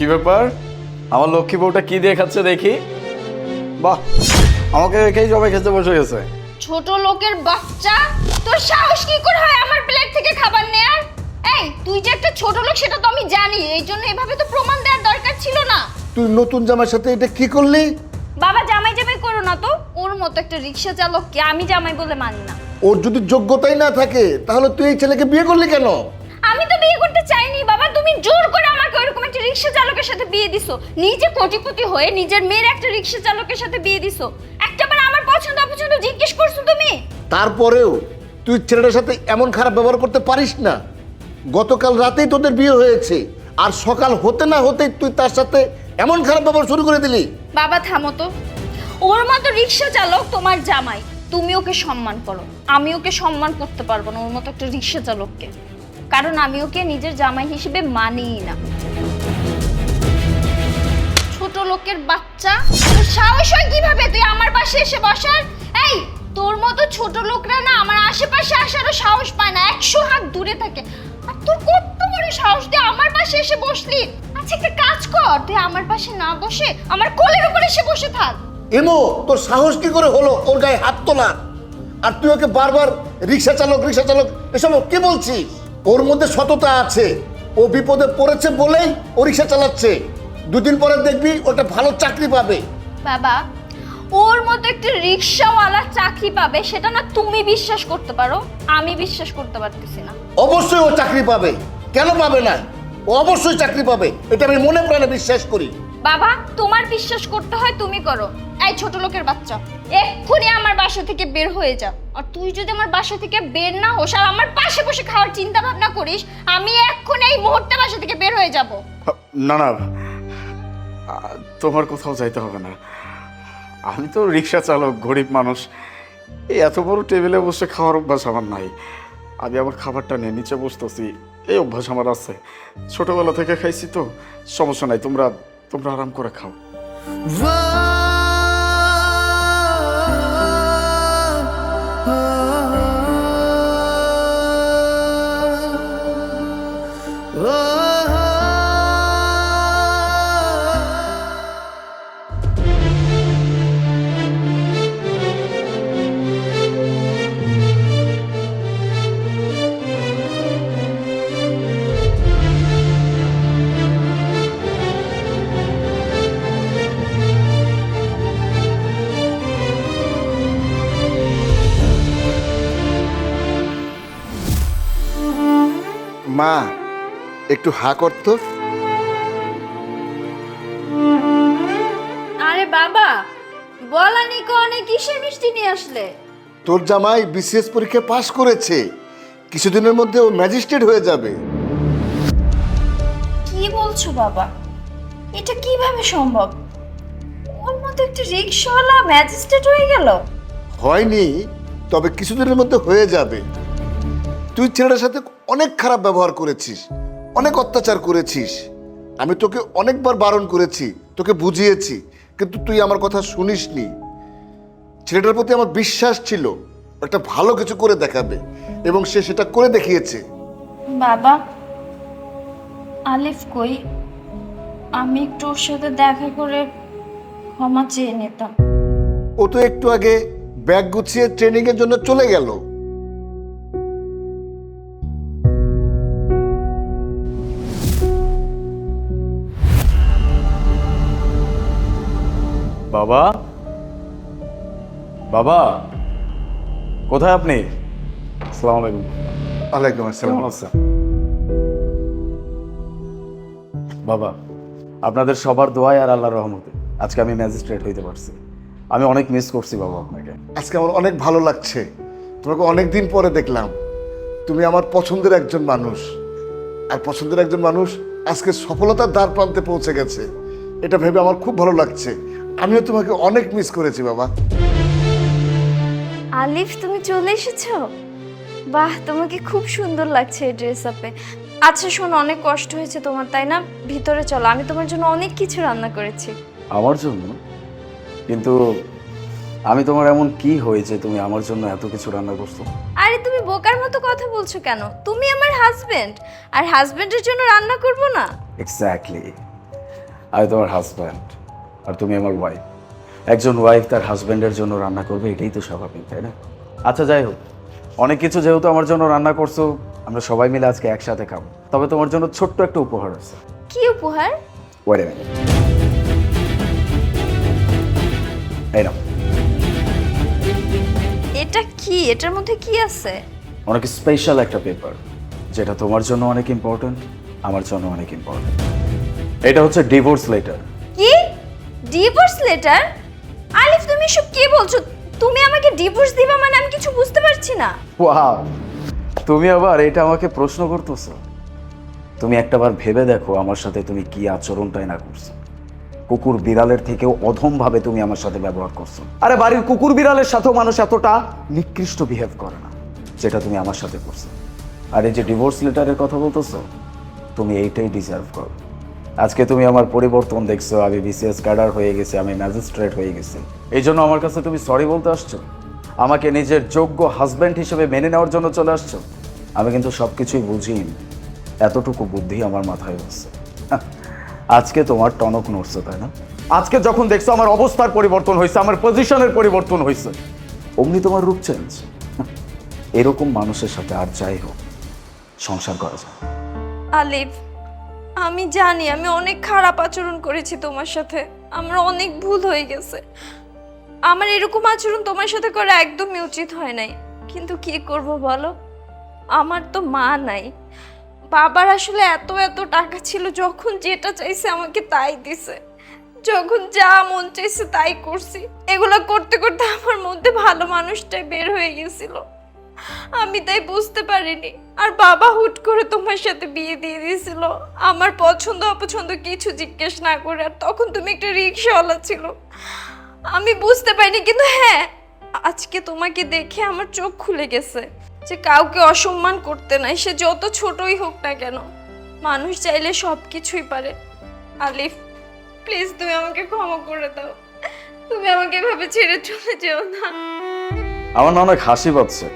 কি ব্যাপার? আমার লক্ষ্মী বউটা কি দেখাচ্ছে দেখি? বাহ আমাকে রেখেই সবাই খেতে বসে গেছে। ছোট লোকের বাচ্চা? তোর সাহস কি করে হয় আমার প্লেট থেকে খাবার নেয়ার? এই তুই যে একটা ছোট লোক সেটা তো আমি জানি। এই জন্য এভাবে তো প্রমাণ দেওয়ার দরকার ছিল না। তুই নতুন জামার সাথে এটা কি করলি? বাবা জামাই জামাই করো না তো। ওর মতো একটা রিক্সা চালককে আমি জামাই বলে মানি না। ওর যদি যোগ্যতাই না থাকে তাহলে তুই এই ছেলেকে বিয়ে করলি কেন? আমি তো বিয়ে করতে চাইনি বাবা। তুমি জোর করে একটা রিক্সা চালকের সাথে বিয়ে দিছো। নিজে কোটিপতি হয়ে নিজের মেয়ের একটা রিক্সা চালকের সাথে বিয়ে দিছো। একটাবার আমার পছন্দ অপছন্দ জিজ্ঞেস করছ তুমি? তারপরেও তুই ছেলেটার সাথে এমন খারাপ ব্যবহার করতে পারিস না। গতকাল রাতেই তোদের বিয়ে হয়েছে। আর সকাল হতে না হতেই তুই তার সাথে এমন খারাপ ব্যবহার শুরু করে দিলি। বাবা থামো তো। ওর মতো রিক্সা চালক তোমার জামাই। তুমি ওকে সম্মান করো। আমি ওকে সম্মান করতে পারব না ওর মতো একটা রিক্সা চালককে। কারণ আমি ওকে নিজের জামাই হিসেবে মানিই না। লোকের বাচ্চা? সাহস হয় কীভাবে? তুই আমার পাশে এসে বসার? এই, তোর মতো ছোট লোকরা না আমার আশেপাশে আসারও সাহস পায় না। একশো হাত দূরে থাকে। আর তোর কত বড় সাহস? তুই আমার পাশে এসে বসলি। আচ্ছা একটা কাজ কর। তুই আমার পাশে না বসে আমার কোলের উপরে এসে বসে থাক। এমো তোর সাহস কি করে হলো? ওর গায়ে হাত তোলার আর তুই ওকে বারবার রিক্সা চালক রিক্সা চালক, এসব কে বলছিস? ওর মধ্যে সততা আছে। ও বিপদে পড়েছে বলেই ও রিক্সা চালাচ্ছে। দুদিন পরে দেখবি ওটা ভালো চাকরি পাবে। বাবা ওর মতো একটা রিক্সাওয়ালা চাকরি পাবে সেটা না তুমি বিশ্বাস করতে পারো আমি বিশ্বাস করতে পারতেছি না। অবশ্যই ও চাকরি পাবে। কেন পাবে না? ও অবশ্যই চাকরি পাবে। এটা আমি মনে প্রাণে বিশ্বাস করি। বাবা তোমার বিশ্বাস করতে হয় তুমি করো। এই ছোট লোকের বাচ্চা এক্ষুনি আমার বাসা থেকে বের হয়ে যা। আর তুই যদি আমার বাসা থেকে বের না হোস আর আমার পাশে বসে খাওয়ার চিন্তা ভাবনা করিস আমি এক্ষুনি এই মুহূর্তে বাসা থেকে বের হয়ে যাব। না না তোমার কোথাও যাইতে হবে না। আমি তো রিক্সা চালক, গরিব মানুষ। এই এত বড় টেবিলে বসে খাওয়ার অভ্যাস আমার নাই। আমি আমার খাবারটা নিয়ে নিচে বসতেছি। এই অভ্যাস আমার আছে। ছোটবেলা থেকে খাইছি তো, সমস্যা নাই। তোমরা তোমরা আরাম করে খাও। মা একটু হা করতো আরে বাবা বলা নিকো অনেক কিসের মিষ্টি নিয়ে আসলে? তোর জামাই বিসিএস পরীক্ষা পাশ করেছে কিছুদিনের মধ্যে ও ম্যাজিস্ট্রেট হয়ে যাবে। কি বলছো বাবা? এটা কীভাবে সম্ভব? ওর মতো একটা রিক্সাওয়ালা ম্যাজিস্ট্রেট হয়ে গেল। হয়নি তবে কিছুদিনের মধ্যে হয়ে যাবে। তুই ছেলেটার সাথে অনেক খারাপ ব্যবহার করেছিস অনেক অত্যাচার করেছিস। আমি তোকে অনেকবার বারণ করেছি তোকে বুঝিয়েছি কিন্তু তুই আমার কথা শুনিসনি। ছেলেটার প্রতি আমার বিশ্বাস ছিল একটা ভালো কিছু করে দেখাবে এবং সে সেটা করে দেখিয়েছে। বাবা আলিফ কই? আমি একটু ওর সাথে দেখা করে ক্ষমা চেয়ে নিতাম। ও তো একটু আগে ব্যাগ গুছিয়ে ট্রেনিং এর জন্য চলে গেল। বাবা? বাবা? কোথায় আপনি? আসসালামু আলাইকুম। আলাইকুম আসসালাম। বাবা আপনাদের সবার দোয়ায় আর আল্লাহর রহমতে। আজকে আমি ম্যাজিস্ট্রেট হইতে পারছি। আমি অনেক মিস করছি বাবা আপনাকে। আজকে আমার অনেক ভালো লাগছে। তোমাকে অনেক দিন পরে দেখলাম। তুমি আমার পছন্দের একজন মানুষ। আর পছন্দের একজন মানুষ আজকে সফলতার দ্বার প্রান্তে পৌঁছে গেছে। এটা ভেবে আমার খুব ভালো লাগছে। আমিও তোমাকে অনেক মিস করেছি বাবা। আলিফ তুমি চলে এসেছ? বাহ তোমাকে খুব সুন্দর লাগছে এই ড্রেস আপে আচ্ছা শোনো অনেক কষ্ট হয়েছে তোমার তাই না? ভিতরে চলো আমি তোমার জন্য অনেক কিছু রান্না করেছি। আমার জন্য? কিন্তু আমি তোমার এমন কি হয়েছে তুমি আমার জন্য এত কিছু রান্না করছ? আরে তুমি বোকার মতো কথা বলছো কেন? তুমি আমার হাজবেন্ড আর হাজবেন্ডের জন্য রান্না করব না? এক্স্যাক্টলি আমি তোমার হাজব্যান্ড আর তুমি আমার ওয়াইফ একজন ওয়াইফ তার হাজব্যান্ডের জন্য রান্না করবে এটাই তো স্বাভাবিক তাই না? আচ্ছা যাই হোক। অনেক কিছু যেহেতু আমার জন্য রান্না করছ আমরা সবাই মিলে আজকে একসাথে খাব। তবে তোমার জন্য ছোট্ট একটা উপহার আছে। কি উপহার? ওয়েট মিনিট এই নাও। এটা কি? এটার মধ্যে কি আছে? অনেক স্পেশাল একটা পেপার যেটা তোমার জন্য অনেক ইম্পর্ট্যান্ট আমার জন্য অনেক ইম্পর্ট্যান্ট এটা হচ্ছে ডিভোর্স লেটার কি? ডিভোর্স লেটার আলিফ, তুমি সব কি বলছো? তুমি আমাকে ডিভোর্স দিবা মানে আমি কিছু বুঝতে পারছি না। ওয়াও, তুমি আবার এটা আমাকে প্রশ্ন করতেছো। তুমি একটাবার ভেবে দেখো আমার সাথে তুমি কি আচরণটাই না করছ। কুকুর বিড়ালের থেকেও অধম ভাবে তুমি আমার সাথে ব্যবহার করছ। আরে বাড়ির কুকুর বিড়ালের সাথেও মানুষ এতটা নিকৃষ্ট বিহেভ করে না, যেটা তুমি আমার সাথে করছ। আর এই যে ডিভোর্স লেটারের কথা বলতেছো, তুমি এইটাই ডিজার্ভ করো। আজকে তুমি আমার পরিবর্তন দেখছ, আমি বিসিএস ক্যাডার হয়ে গেছি, আমি ম্যাজিস্ট্রেট হয়ে গেছি। এই জন্য আমার কাছে তুমি সরি বলতে আসছো। আমাকে নিজের যোগ্য হাজব্যান্ড হিসেবে মেনে নেওয়ার জন্য চলে আসছো। আমি কিন্তু সব কিছুই বুঝি এতটুকু বুদ্ধি আমার মাথায় হচ্ছে আজকে তোমার টনক নড়ছে, তাই না? আজকে যখন দেখছ আমার অবস্থার পরিবর্তন হয়েছে, আমার পজিশনের পরিবর্তন হয়েছে, অমনি তোমার রূপ চেঞ্জ এরকম মানুষের সাথে আর যাই হোক, সংসার করা যায়। আলিফ আমি জানি, আমি অনেক খারাপ আচরণ করেছি তোমার সাথে। আমার অনেক ভুল হয়ে গেছে। আমার এরকম আচরণ তোমার সাথে করা একদমই উচিত হয় নাই। কিন্তু কি করব বলো? আমার তো মা নাই। বাবার আসলে এত এত টাকা ছিল, যখন যেটা চাইছে আমাকে তাই দিছে। যখন যা মন চাইছে তাই করছি। এগুলো করতে করতে আমার মধ্যে ভালো মানুষটাই বের হয়ে গেছিল। আমি তাই বুঝতে পারিনি। আর বাবা হুট করে তোমার সাথে বিয়ে দিয়ে দিয়েছিল। আমার পছন্দ অপছন্দ কিছু জিজ্ঞেস না করে আর তখন তুমি একটা রিক্সাওয়ালা ছিল। আমি বুঝতে পারিনি, কিন্তু হ্যাঁ আজকে তোমাকে দেখে আমার চোখ খুলে গেছে যে কাউকে অসম্মান করতে নাই, সে যত ছোটই হোক না কেন। মানুষ চাইলে সব কিছুই পারে। আলিফ, প্লিজ তুমি আমাকে ক্ষমা করে দাও। তুমি আমাকে এভাবে ছেড়ে চলে যেও না। আমার না অনেক হাসি পাচ্ছে।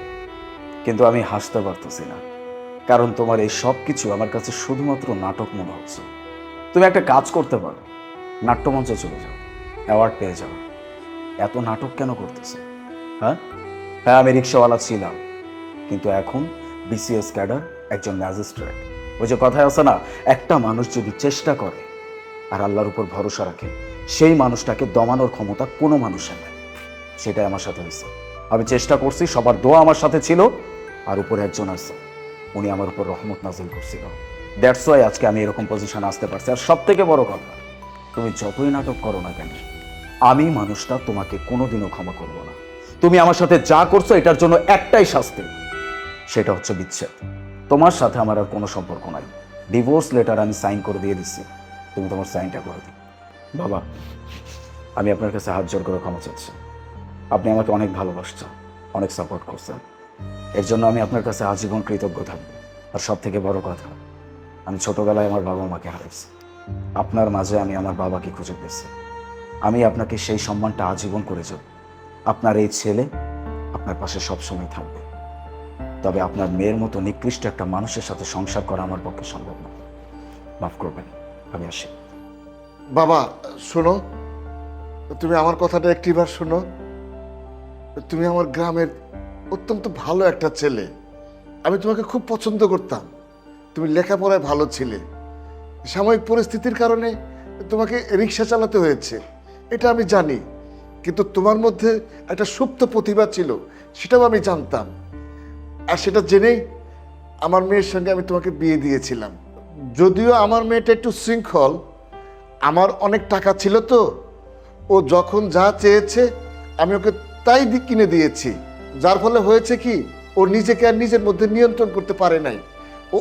কিন্তু আমি হাসতে পারতেছি না। কারণ তোমার এই সব কিছু আমার কাছে শুধুমাত্র নাটক মনে হচ্ছে। তুমি একটা কাজ করতে পারো। নাট্যমঞ্চে চলে যাও। অ্যাওয়ার্ড পেয়ে যাও। এত নাটক কেন করতেছে? হ্যাঁ? হ্যাঁ আমি রিক্সাওয়ালা ছিলাম। কিন্তু এখন বিসিএস ক্যাডার, একজন ম্যাজিস্ট্রেট। ওই যে কথায় আছে না, একটা মানুষ যদি চেষ্টা করে আর আল্লাহর উপর ভরসা রাখে, সেই মানুষটাকে দমানোর ক্ষমতা কোনো মানুষের নেই। সেটাই আমার সাথে হয়েছে। আমি চেষ্টা করছি, সবার দোয়া আমার সাথে ছিল। আর উপরে একজন আছে। উনি আমার উপর রহমত নাজিল করছিল। দ্যাটস ওয়াই আজকে আমি এরকম পজিশন আসতে পারছি। আর সব থেকে বড় কথা তুমি যতই নাটক করো না কেন আমি মানুষটা তোমাকে কোনোদিনও ক্ষমা করব না। তুমি আমার সাথে যা করছ এটার জন্য একটাই শাস্তি সেটা হচ্ছে বিচ্ছেদ। তোমার সাথে আমার আর কোনো সম্পর্ক নাই। ডিভোর্স লেটার আমি সাইন করে দিয়ে দিচ্ছি। তুমি তোমার সাইনটা করে দিও। বাবা। আমি আপনার কাছে হাত জোর করে ক্ষমা চাচ্ছি। আপনি আমাকে অনেক ভালোবাসছেন অনেক সাপোর্ট করছেন। এর জন্য আমি আপনার কাছে আজীবন কৃতজ্ঞ থাকব। আর সব থেকে বড় কথা, আমি ছোটবেলায় আমার বাবা মাকে হারাইছি। আপনার মাঝে আমি আমার বাবাকে খুঁজে পেয়েছি। আমি আপনাকে সেই সম্মানটা আজীবন করে যাব। আপনার এই ছেলে আপনার পাশে সবসময় থাকবে। তবে আপনার মেয়ের মতো নিকৃষ্ট একটা মানুষের সাথে সংসার করা আমার পক্ষে সম্ভব না। মাফ করবেন, আমি আসি। বাবা, শোনো, তুমি আমার কথাটা একটিবার শোনো। তুমি আমার গ্রামের অত্যন্ত ভালো একটা ছেলে। আমি তোমাকে খুব পছন্দ করতাম। তুমি লেখাপড়ায় ভালো ছিলে। সাময়িক পরিস্থিতির কারণে তোমাকে রিক্সা চালাতে হয়েছে। এটা আমি জানি। কিন্তু তোমার মধ্যে একটা সুপ্ত প্রতিভা ছিল, সেটাও আমি জানতাম। আর সেটা জেনেই আমার মেয়ের সঙ্গে আমি তোমাকে বিয়ে দিয়েছিলাম। যদিও আমার মেয়েটা একটু শৃঙ্খল, আমার অনেক টাকা ছিল তো। ও যখন যা চেয়েছে, আমি ওকে তাই কিনে দিয়েছি। যার ফলে হয়েছে কি, ও নিজেকে আর নিজের মধ্যে নিয়ন্ত্রণ করতে পারে নাই। ও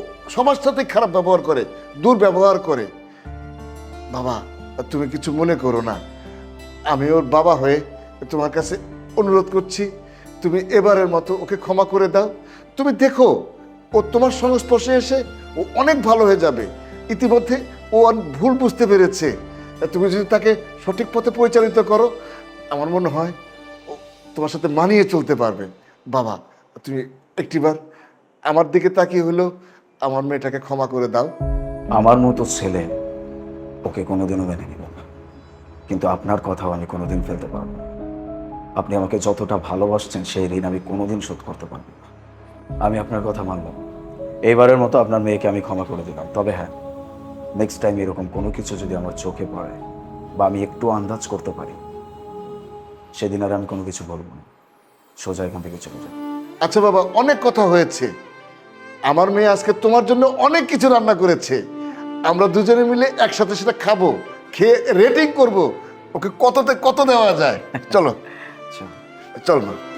সাথে খারাপ ব্যবহার করে, দুর্ব্যবহার করে। বাবা, তুমি কিছু মনে করো না। আমি ওর বাবা হয়ে তোমার কাছে অনুরোধ করছি, তুমি এবারের মতো ওকে ক্ষমা করে দাও। তুমি দেখো, ও তোমার সংস্পর্শে এসে ও অনেক ভালো হয়ে যাবে। ইতিমধ্যে ও ভুল বুঝতে পেরেছে। তুমি যদি তাকে সঠিক পথে পরিচালিত করো, আমার মনে হয় তোমার সাথে মানিয়ে চলতে পারবে। বাবা, তুমি একটিবার আমার দিকে তাকিয়ে হলো আমার মেয়েটাকে ক্ষমা করে দাও। আমার মতো ছেলে ওকে কোনোদিনও মেনে নিব না। কিন্তু আপনার কথাও আমি কোনোদিন ফেলতে পারব না। আপনি আমাকে যতটা ভালোবাসছেন, সেই ঋণ আমি কোনোদিন শোধ করতে পারব না। আমি আপনার কথা মানব। এইবারের মতো আপনার মেয়েকে আমি ক্ষমা করে দিলাম। তবে হ্যাঁ নেক্সট টাইম এরকম কোনো কিছু যদি আমার চোখে পড়ে বা আমি একটু আন্দাজ করতে পারি সেদিন আর আমি কোনো কিছু বলব না। সোজা এখান থেকে চলে যাব। আচ্ছা বাবা অনেক কথা হয়েছে। আমার মেয়ে আজকে তোমার জন্য অনেক কিছু রান্না করেছে। আমরা দুজনে মিলে একসাথে সেটা খাব খেয়ে রেটিং করব। ওকে কততে কত দেওয়া যায়? চলো। চলো। চল মা।